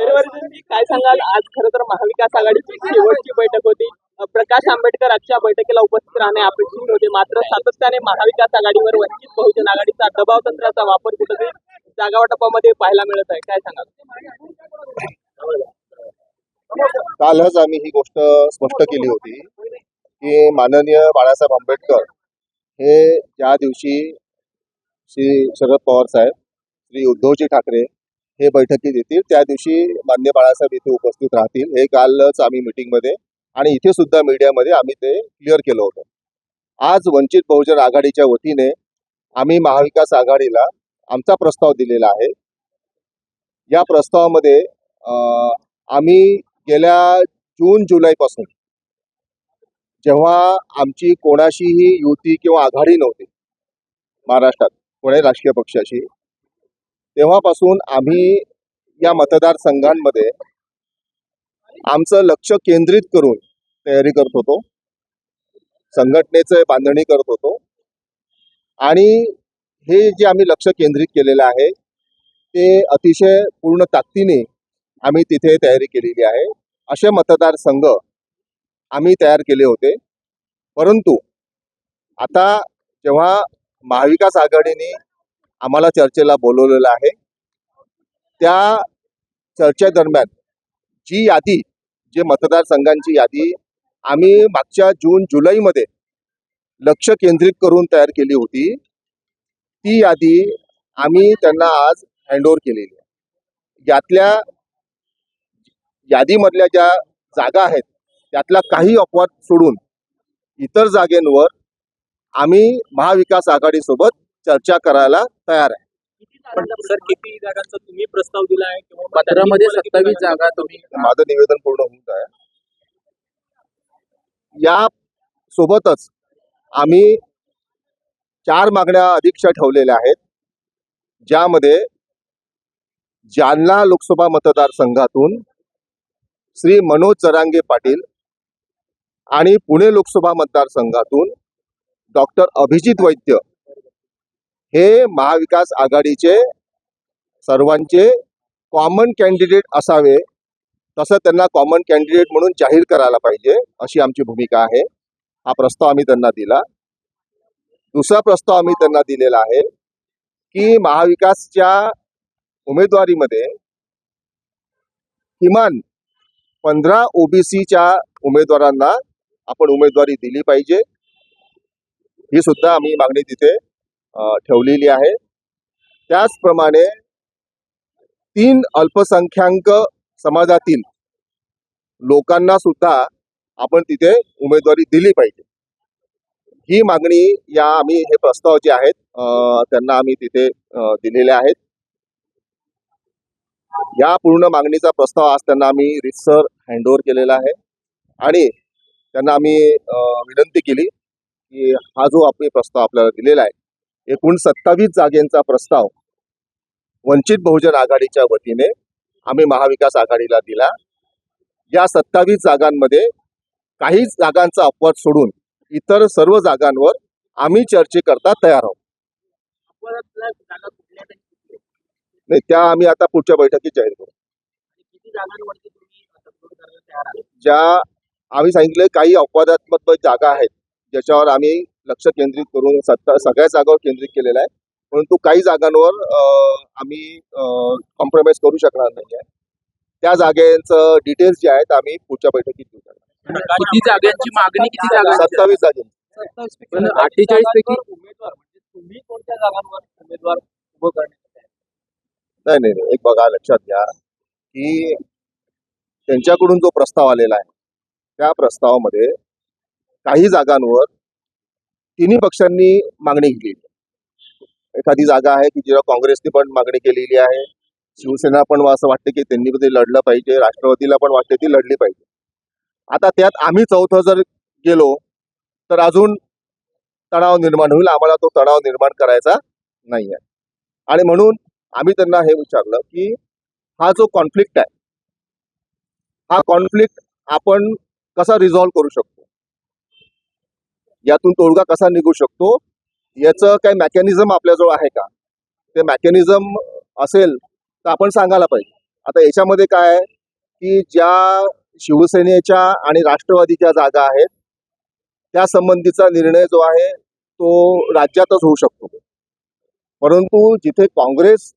काय सांगाल? आज खरं तर महाविकास आघाडीची शेवटची बैठक होती. प्रकाश आंबेडकर आजच्या बैठकीला उपस्थित राहणे अपेक्षित होते. मात्र सातत्याने महाविकास आघाडीवर वंचित बहुजन आघाडीचा दबाव तंत्राचा वापर कुठेतरी जागावाटपामध्ये पाहायला मिळत आहे. काय सांगाल? कालच आम्ही ही गोष्ट स्पष्ट केली होती की माननीय बाळासाहेब आंबेडकर हे ज्या दिवशी श्री शरद पवार साहेब श्री उद्धवजी ठाकरे हे बैठकीत येतील त्या दिवशी मान्य बाळासाहेब इथे उपस्थित राहतील. हे कालच आम्ही मिटिंगमध्ये आणि इथे सुद्धा मीडियामध्ये आम्ही ते क्लिअर केलं होतं. आज वंचित बहुजन आघाडीच्या वतीने आम्ही महाविकास आघाडीला आमचा प्रस्ताव दिलेला आहे. या प्रस्तावामध्ये आम्ही गेल्या जून जुलैपासून जेव्हा आमची कोणाशीही युती किंवा आघाडी नव्हती महाराष्ट्रात कोणाही राजकीय पक्षाशी तेव्हापासून आम्ही या मतदारसंघांमध्ये आमचं लक्ष केंद्रित करून तयारी करत होतो. संघटनेचं बांधणी करत होतो. आणि हे जे आम्ही लक्ष केंद्रित केलेलं आहे ते अतिशय पूर्ण ताकदीने आम्ही तिथे तयारी केलेली आहे. असे मतदारसंघ आम्ही तयार केले होते. परंतु आता जेव्हा महाविकास आघाडीने आम्हाला चर्चेला बोलवलेलं आहे. त्या चर्चेदरम्यान जी यादी जे मतदारसंघांची यादी आम्ही मागच्या जून जुलैमध्ये लक्ष केंद्रित करून तयार केली होती. ती यादी आम्ही त्यांना आज हँडओव्हर केलेली आहे. यातल्या यादीमधल्या ज्या जागा आहेत त्यातल्या काही अपवाद सोडून इतर जागेंवर आम्ही महाविकास आघाडीसोबत चर्चा करायला तयार आहे. सर किती जागांचा तुम्ही प्रस्ताव दिला आहे किंवा सत्तावीस जागा तुम्ही माझं निवेदन पूर्ण होत आहे या सोबतच आम्ही चार मागण्या अधिकच्या ठेवलेल्या आहेत. ज्यामध्ये जालना लोकसभा मतदारसंघातून श्री मनोज जरांगे पाटील आणि पुणे लोकसभा मतदारसंघातून डॉक्टर अभिजित वैद्य हे महाविकास आघाडीचे सर्वांचे कॉमन कॅन्डिडेट असावे. तसं त्यांना कॉमन कॅन्डिडेट म्हणून जाहीर करायला पाहिजे अशी आमची भूमिका आहे. हा प्रस्ताव आम्ही त्यांना दिला. दुसरा प्रस्ताव आम्ही त्यांना दिलेला आहे की महाविकासच्या उमेदवारीमध्ये किमान पंधरा ओबीसीच्या उमेदवारांना आपण उमेदवारी दिली पाहिजे. ही सुद्धा आम्ही मागणी तिथे ठेवलेली आहे. त्याचप्रमाणे तीन अल्पसंख्याक समाजातील लोकांना सुद्धा आपण तिथे उमेदवारी दिली पाहिजे. ही मागणी या आम्ही हे प्रस्ताव जे आहेत त्यांना आम्ही तिथे दिलेले आहेत. या पूर्ण मागणीचा प्रस्ताव आज त्यांना आम्ही रितसर हँडओव्हर केलेला आहे. आणि त्यांना आम्ही विनंती केली की हा जो आपण प्रस्ताव आपल्याला दिलेला आहे एकूण सत्तावीस जागेंचा प्रस्ताव वंचित बहुजन आघाडीच्या वतीने आम्ही महाविकास आघाडीला दिला. या सत्तावीस जागांमध्ये काही जागांचा अपवाद सोडून इतर सर्व जागांवर आम्ही चर्चेकरता तयार आहोत. नाही त्या आम्ही आता पुढच्या बैठकीत जाहीर करू. ज्या आम्ही सांगितलं काही अपवादात्मक जागा आहेत ज्याच्यावर आम्ही लक्ष केंद्रित करून सत्ता सगळ्या जागावर केंद्रित केलेलं आहे. परंतु काही जागांवर आम्ही कॉम्प्रोमाइज करू शकणार नाही आहे. त्या जागेचं डिटेल्स जे आहेत आम्ही पुढच्या बैठकीत देऊ किती जागांची मागणी किती जागा सत्तावीस जागे 48 पैकी- उमेदवार म्हणजे तुम्ही कोणत्या जागांवर उमेदवार उभं? नाही नाही नाही. एक बघा लक्षात घ्या की त्यांच्याकडून जो प्रस्ताव आलेला आहे त्या प्रस्तावामध्ये काही जागांवर तिन्ही पक्षांनी मागणी केली एखादी जागा आहे की जिला काँग्रेसने पण मागणी केलेली आहे शिवसेना पण असं वाटतं की त्यांनी ते लढलं पाहिजे राष्ट्रवादीला पण वाटते ती लढली पाहिजे. आता त्यात आम्ही चौथं जर गेलो तर अजून तणाव निर्माण होईल. आम्हाला तो तणाव निर्माण करायचा नाही आहे आणि म्हणून आम्ही त्यांना हे विचारलं की हा जो कॉन्फ्लिक्ट आहे हा कॉन्फ्लिक्ट आपण कसा रिझॉल्व्ह करू शकतो? यातून तोडगा कसा निघू शकतो? याचं काही मेकॅनिझम आपल्याजवळ आहे का? ते मेकॅनिझम असेल तर आपण सांगायला पाहिजे. आता याच्यामध्ये काय आहे की ज्या शिवसेनेच्या आणि राष्ट्रवादीच्या जागा आहेत त्या संबंधीचा निर्णय जो आहे तो राज्यातच होऊ शकतो. परंतु जिथे काँग्रेस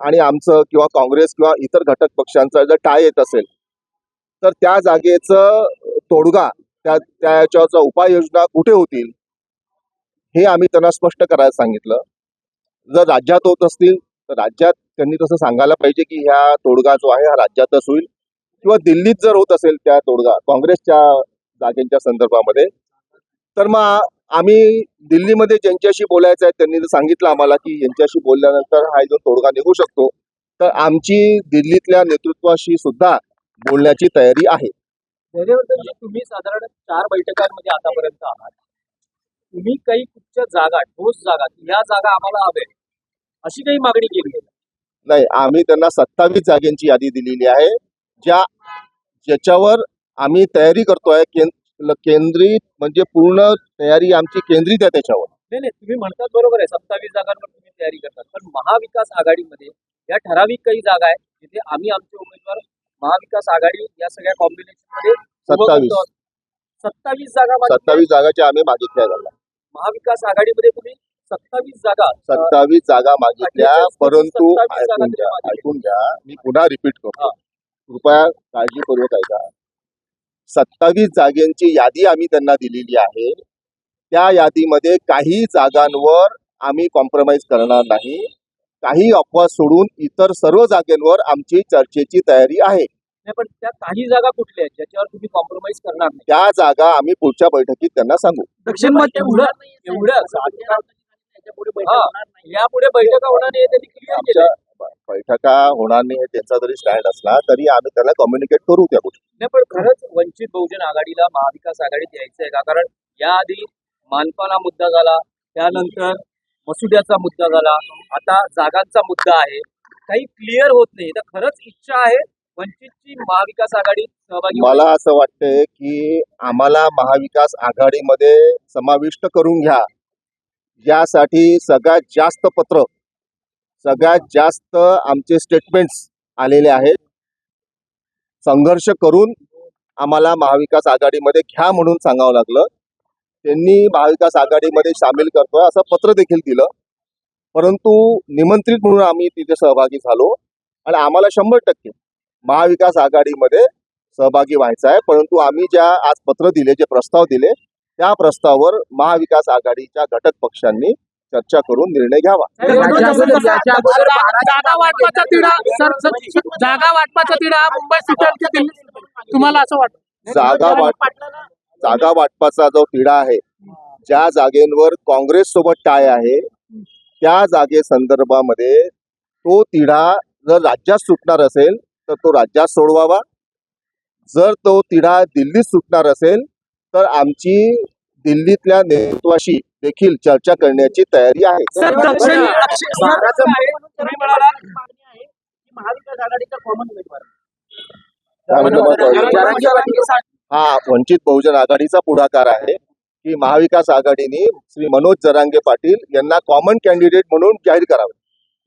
आणि आमचं किंवा काँग्रेस किंवा इतर घटक पक्षांचा जर टाय येत असेल तर त्या जागेचं तोडगा त्या त्याच्याचा उपाययोजना कुठे होतील हे आम्ही त्यांना स्पष्ट करायला सांगितलं. जर राज्यात होत असतील तर राज्यात त्यांनी तसं सांगायला पाहिजे की ह्या तोडगा जो आहे हा राज्यातच होईल. किंवा दिल्लीत जर होत असेल त्या तोडगा काँग्रेसच्या जागेंच्या संदर्भामध्ये तर मग आम्ही दिल्लीमध्ये ज्यांच्याशी बोलायचं आहे त्यांनी जर सांगितलं आम्हाला की यांच्याशी बोलल्यानंतर हा जो तोडगा निघू शकतो. तर आमची दिल्लीतल्या नेतृत्वाशी सुद्धा बोलण्याची तयारी आहे. त्याच्याबद्दल तुम्ही साधारण चार बैठकांमध्ये आतापर्यंत आहात. तुम्ही काही कुठच्या जागा ठोस जागा ह्या जागा आम्हाला हवे अशी काही मागणी केली आहे नाही आम्ही त्यांना सत्तावीस जागेंची यादी दिलेली आहे ज्या ज्याच्यावर आम्ही तयारी करतोय केंद्रित म्हणजे पूर्ण तयारी आमची केंद्रित आहे त्याच्यावर. नाही नाही तुम्ही म्हणतात बरोबर आहे सत्तावीस जागांवर तुम्ही तयारी करतात. पण महाविकास आघाडीमध्ये या ठराविक काही जागा आहेत जिथे आम्ही आमचे उमेदवार महाविकास आघाडी या सगळ्या कॉम्बिनेशनमध्ये सत्तावीस. सत्तावीस जागा. सत्तावीस जागाच्या आम्ही मागितल्या झाल्या महाविकास आघाडीमध्ये तुम्ही सत्तावीस जागा सत्तावीस जागा मागितल्या पैकी परंतु जागा ऐकून घ्या मी पुन्हा रिपीट करतो. कृपया काळजीपूर्वक ऐका. सत्तावीस जागेंची यादी आम्ही त्यांना दिलेली आहे. त्या यादीमध्ये काही जागांवर आम्ही कॉम्प्रोमाइज करणार नाही. काही अपवाद सोडून इतर सर्व जागेंवर आमची चर्चेची तयारी आहे. पण त्या काही जागा कुठल्या आहेत ज्याच्यावर तुम्ही कॉम्प्रोमाइज करणार नाही? त्या जागा आम्ही पुढच्या बैठकीत त्यांना सांगू. दक्षिण मध्य एवढं एवढं यापुढे बैठका होणार नाही हे त्यांनी क्लिअर केलं बैठका होणार नाही हे त्यांचा जरी स्टँड असला तरी आम्ही त्याला कम्युनिकेट करू त्या गोष्टी. नाही पण खरंच वंचित बहुजन आघाडीला महाविकास आघाडीत यायचं आहे का? कारण याआधी मानपाला मुद्दा झाला त्यानंतर मसुद्याचा मुद्दा झाला. आता जागांचा मुद्दा आहे. काही क्लिअर होत नाही. तर खरंच इच्छा आहे वंचितची महाविकास आघाडीत सहभागी मला असं वाटतंय की आम्हाला महाविकास आघाडीमध्ये समाविष्ट करून घ्या. यासाठी सगळ्यात जास्त पत्र सगळ्यात जास्त आमचे स्टेटमेंट्स आलेले आहेत. संघर्ष करून आम्हाला महाविकास आघाडीमध्ये घ्या म्हणून सांगावं लागलं. त्यांनी महाविकास आघाडीमध्ये सामील करतोय असं पत्र देखील दिलं. परंतु निमंत्रित म्हणून आम्ही तिथे सहभागी झालो. आणि आम्हाला शंभर टक्के महाविकास आघाडीमध्ये सहभागी व्हायचा आहे. परंतु आम्ही ज्या आज पत्र दिले जे प्रस्ताव दिले त्या प्रस्तावावर महाविकास आघाडीच्या घटक पक्षांनी चर्चा करून निर्णय घ्यावा. जागा वाटपाचा तिढा. जागा वाटपाचा तिढा. मुंबई तुम्हाला असं वाटतं? जागा वाट जागा वाटपाचा जो तिढा आहे ज्या जागेंवर काँग्रेस सोबत टाय आहे त्या जागे संदर्भामध्ये तो तिढा जर राज्यात सुटणार असेल तर तो राज्यात सोडवावा. जर तो तिढा दिल्लीत सुटणार असेल तर आमची दिल्लीतल्या नेतृत्वाशी देखील चर्चा करण्याची तयारी आहे. हा वंचित बहुजन आघाडीचा पुढाकार आहे की महाविकास आघाडीने श्री मनोज जरांगे पाटील यांना कॉमन कॅन्डिडेट म्हणून जाहीर करावे.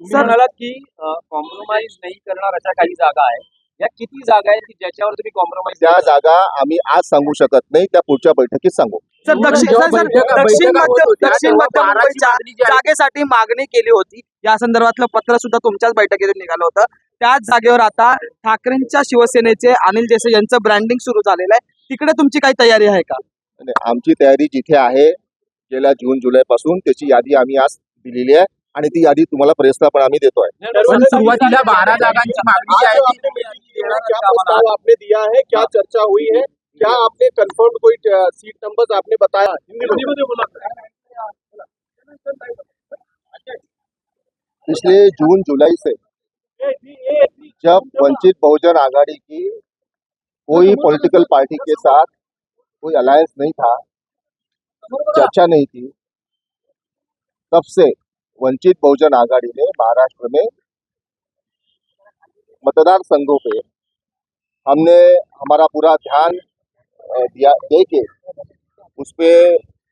तुम्ही म्हणालात की कॉम्प्रोमाइज नाही करणार अशा काही जागा आहेत. या किती जागा आहेत की ज्याच्यावर तुम्ही कॉम्प्रोमाइज त्या जागा आम्ही आज सांगू शकत नाही त्या पुढच्या बैठकीत सांगू. सर दक्षिण सर, दक्षिण मध्य दक्षिण मध्य मुंबईच्या आहे- जागेसाठी मागणी केली होती या संदर्भातलं पत्र सुद्धा तुमच्याच बैठकीतून निघालं होतं. त्याच जागेवर आता ठाकरेंच्या शिवसेनेचे अनिल देसाई यांचं ब्रँडिंग सुरू झालेलं आहे. तिकडे तुमची काही तयारी आहे का? आमची तयारी जिथे आहे गेल्या जून जुलै पासून त्याची यादी आम्ही आज दिलेली आहे. आणि ती यादी तुम्हाला प्रेसला पण आम्ही देतोय. पण सुरुवातीला बारा जागांची मागणी जी आहे ती क्या प्रस्ताव आपने दिया है क्या चर्चा हुई है क्या आपने कंफर्म कोई सीट नंबर आपने बताया? पिछले जून जुलाई से जब वंचित बहुजन आघाड़ी की कोई पॉलिटिकल पार्टी के साथ कोई अलायंस नहीं था चर्चा नहीं थी तब से वंचित बहुजन आघाड़ी ने महाराष्ट्र में मतदार संघों पे हमने हमारा पूरा ध्यान दिया दे के उस पे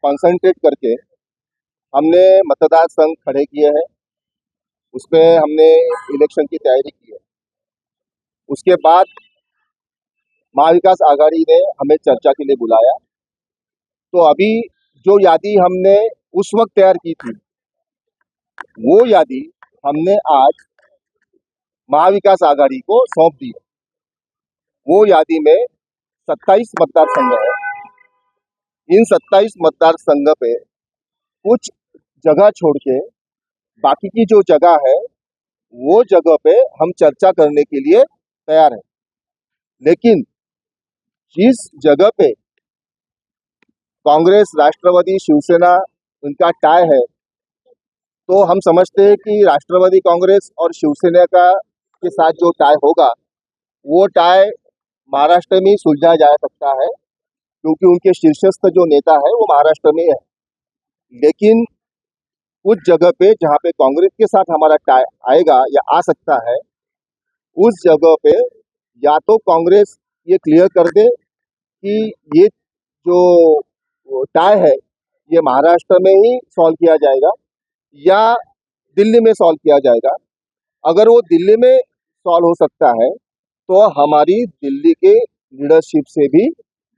कंसंट्रेट करके हमने मतदार संघ खड़े किए हैं। उसमें हमने इलेक्शन की तैयारी की है। उसके बाद महाविकास आघाड़ी ने हमें चर्चा के लिए बुलाया। तो अभी जो यादी हमने उस वक्त तैयार की थी वो यादी हमने आज महाविकास आघाड़ी को सौंप दी है। वो यादी में 27 मतदार संघ है। इन 27 मतदार संघ पे कुछ जगह छोड़ के बाकी की जो जगह है, वो जगह पे हम चर्चा करने के लिए तैयार हैं। लेकिन जिस जगह पे कांग्रेस, राष्ट्रवादी, शिवसेना, उनका टाई है तो हम समझते हैं कि राष्ट्रवादी कांग्रेस और शिवसेना का, के साथ जो टाई होगा, वो टाई महाराष्ट्र में सुलझा जा सकता है, क्योंकि उनके शीर्षस्थ जो नेता है, वो महाराष्ट्र में है। लेकिन उस जगह पे जहाँ पे कांग्रेस के साथ हमारा टाई आएगा या आ सकता है, उस जगह पे या तो कांग्रेस ये क्लियर कर दे कि ये जो टाई है, ये महाराष्ट्र में ही सॉल्व किया जाएगा। या दिल्ली में सॉल्व किया जाएगा। अगर वो दिल्ली में सॉल्व हो सकता है तो हमारी दिल्ली के लीडरशिप से भी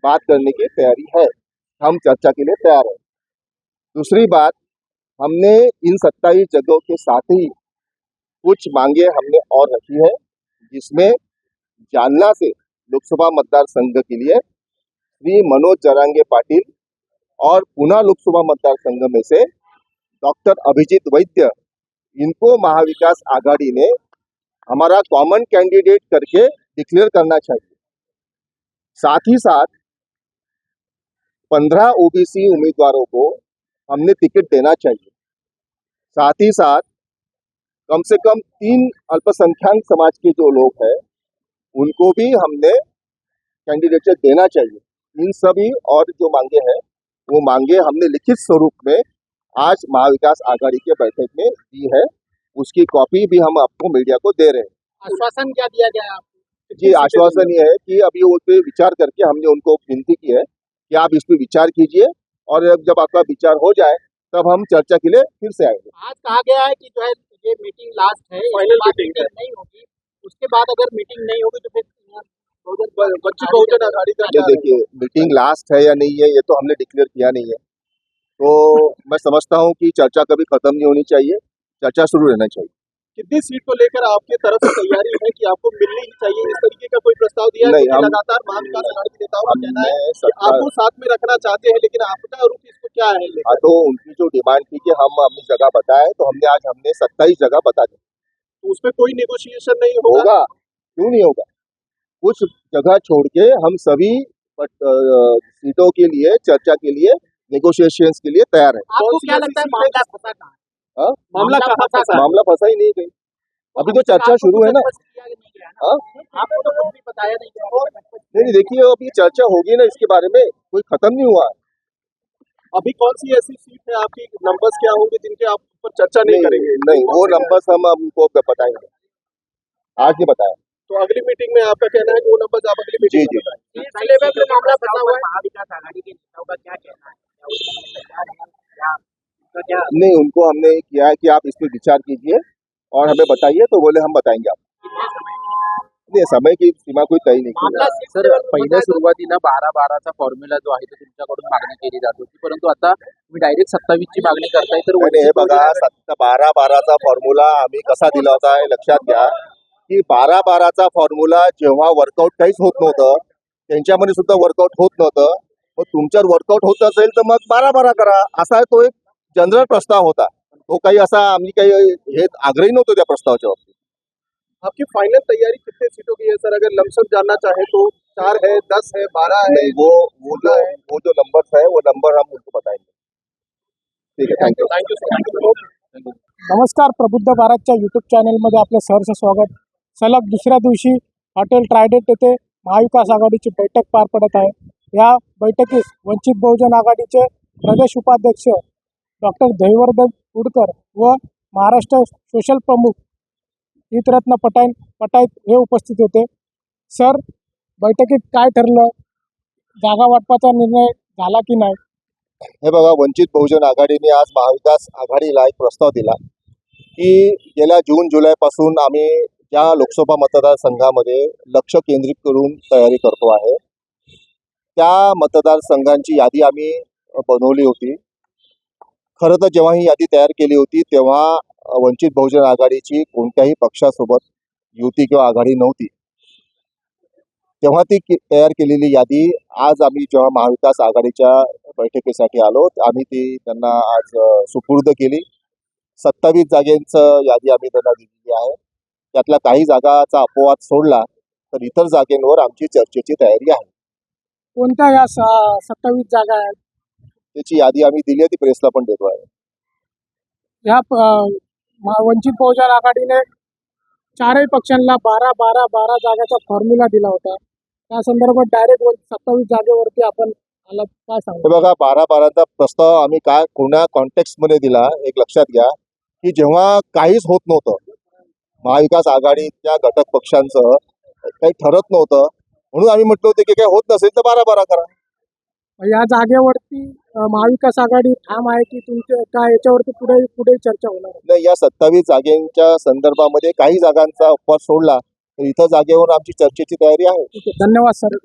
बात करने की तैयारी है। हम चर्चा के लिए तैयार हैं। दूसरी बात, हमने इन सत्ताईस जगहों के साथ ही कुछ मांगे हमने और रखी है, जिसमें जालना से लोकसभा मतदार संघ के लिए श्री मनोज जरांगे पाटिल और पुनः लोकसभा मतदार संघ में से डॉक्टर अभिजीत वैद्य, इनको महाविकास आघाड़ी ने हमारा कॉमन कैंडिडेट करके डिक्लेयर करना चाहिए। साथ ही साथ पंद्रह ओबीसी उम्मीदवारों को हमने टिकट देना चाहिए। साथ ही साथ कम से कम तीन अल्पसंख्यक समाज के जो लोग हैं, उनको भी हमने कैंडिडेट देना चाहिए। इन सभी और जो मांगे हैं, वो मांगे हमने लिखित स्वरूप में आज महाविकास आघाड़ी के बैठक में दी है। उसकी कॉपी भी हम आपको मीडिया को दे रहे हैं। आश्वासन क्या दिया गया आपको? जी आश्वासन ये है कि अभी उस पर विचार करके हमने उनको विनती की है कि आप इस पर विचार कीजिए और जब आपका विचार हो जाए तब हम चर्चा के लिए फिर से आएँगे। आज कहा गया है कि जो है ये मीटिंग लास्ट है फाइनल मीटिंग नहीं होगी। उसके बाद अगर मीटिंग नहीं होगी तो फिर वंचित बहुजन आघाड़ी का देखिए मीटिंग लास्ट है या नहीं है ये तो हमने डिक्लेयर किया नहीं है। तो मैं समझता हूँ कि चर्चा कभी खत्म नहीं होनी चाहिए चर्चा शुरू रहना चाहिए। कितनी सीट को लेकर आपके तरफ़ से तैयारी है कि आपको मिलनी ही चाहिए? इस तरीके का कोई प्रस्ताव दिया नहीं, हम- लगातार महाविकास आघाड़ी के नेताओं का कहना है कि आपको साथ में रखना चाहते हैं लेकिन आपका रुख इसको क्या है हाँ तो उनकी जो डिमांड थी कि हम अपनी जगह बताए तो हमने आज हमने सत्ताईस जगह बता दी। तो उसमें कोई नेगोशिएशन नहीं होगा? क्यों नहीं होगा? कुछ जगह छोड़ के हम सभी सीटों के लिए चर्चा के लिए नेगोशिएशंस के लिए तैयार है। आपको क्या लगता है मामला फंसा कहाँ हाँ? मामला कहाँ फंसा मामला फंसा ही नहीं कहीं। अभी तो चर्चा शुरू है ना? हाँ? आपको तो कुछ भी बताया नहीं नहीं नहीं देखिए अभी चर्चा होगी ना इसके बारे में कोई खत्म नहीं हुआ। अभी कौन सी ऐसी सीट है? आपकी नंबर्स क्या होंगे जिनके आप ऊपर चर्चा नहीं करेंगे? नहीं वो नंबर्स हम आपको बताएँगे। आज नहीं बताया तो अगली मीटिंग में आपका कहना है कि वो नंबर आप अगली मीटिंग जी लेवल मामला फंसा हुआ है। महाविकास आघाड़ी के नेताओं का क्या कहना है? नहीं उनको हमने किया है कि आप इस पर विचार कीजिए और हमें बताइए तो बोले हम बताएंगे समय नहीं समय की सीमा कोई तय नाही सर पहिल्या सुरुवातीला बारा बाराचा फॉर्म्युला जो आहे तो तुमच्याकडून मागणी केली जात होती. परंतु आता तुम्ही डायरेक्ट सत्तावीसची मागणी करताय तर हे बघा बारा बाराचा फॉर्म्युला आम्ही कसा दिला होता हे लक्षात घ्या. की बारा बाराचा फॉर्म्युला जेव्हा वर्कआउट काहीच होत नव्हतं त्यांच्यामध्ये सुद्धा वर्कआउट होत नव्हतं. मग तुमच्यावर वर्कआउट होत असेल तर मग बारा बारा करा. असा तो एक जनरल प्रस्ताव होता. तो काही असा आम्ही काही हे आग्रही नव्हतो त्या प्रस्तावाच्या बाबतीत. आपकी फाइनल तैयारी कितने सीटों की है सर अगर लमसम जानना चाहे तो चार है दस है बारह है। नहीं वो वो जो वो जो नंबर है वो नंबर हम उनको बताएंगे। ठीक है thank you thank you sir नमस्कार प्रबुद्ध भारतच्या यूट्यूब चॅनलमध्ये आपलं सहर्ष स्वागत. सलग दुसऱ्या दिवशी हॉटेल ट्रायडेंट येथे महाविकास आघाडीची बैठक पार पडत आहे. या बैठकीस वंचित बहुजन आघाडीचे प्रदेश उपाध्यक्ष डॉक्टर जयवर्धन उडकर व महाराष्ट्र सोशल प्रमुख हितरत्न पटाईन पटाईत हे उपस्थित होते. सर बैठकीत काय ठरलं? जागा वाटपाचा निर्णय झाला की नाही? हे बघा वंचित बहुजन आघाडीने आज महाविकास आघाडीला एक प्रस्ताव दिला की गेल्या जून जुलैपासून आम्ही ज्या लोकसभा मतदारसंघामध्ये लक्ष केंद्रित करून तयारी करतो आहे त्या मतदारसंघांची यादी आम्ही बनवली होती. खरं तर जेव्हा ही यादी तयार केली होती तेव्हा वंचित बहुजन आघाडीची कोणत्याही पक्षासोबत युती किंवा आघाडी नव्हती. तेव्हा ती तयार केलेली यादी आज आम्ही जेव्हा महाविकास आघाडीच्या बैठकीसाठी आलो आम्ही ती त्यांना आज सुपूर्द केली. सत्तावीस जागेंचं यादी आम्ही त्यांना दिलेली आहे. त्यातल्या काही जागाचा अपवाद सोडला तर इतर जागेंवर आमची चर्चेची तयारी आहे. कोणत्या या सत्तावीस जागा आहेत त्याची यादी आम्ही दिली आहे ती प्रेसला पण देतो आहे. ह्या मा- वंचित बहुजन आघाडीने चारही पक्षांना बारा बारा बारा जागाचा फॉर्म्युला दिला होता. त्या संदर्भात डायरेक्ट सत्तावीस जागेवरती आपण आला काय सांगू? हे बघा बारा बाराचा प्रस्ताव आम्ही काय कोण्या कॉन्टेक्स्टमध्ये दिला एक लक्षात घ्या की जेव्हा काहीच होत नव्हतं महाविकास आघाडीच्या घटक पक्षांचं काही ठरत नव्हतं म्हणून आम्ही म्हटलं होतं की काही होत नसेल तर बारा बारा करा. या जागेवरती महाविकास आघाडी ठाम आहे की तुमचे काय याच्यावरती पुढे पुढे चर्चा होणार? नाही या सत्तावीस जागेंच्या संदर्भामध्ये काही जागांचा अपवाद सोडला तर इथं जागेवर आमची चर्चेची तयारी आहे. धन्यवाद सर.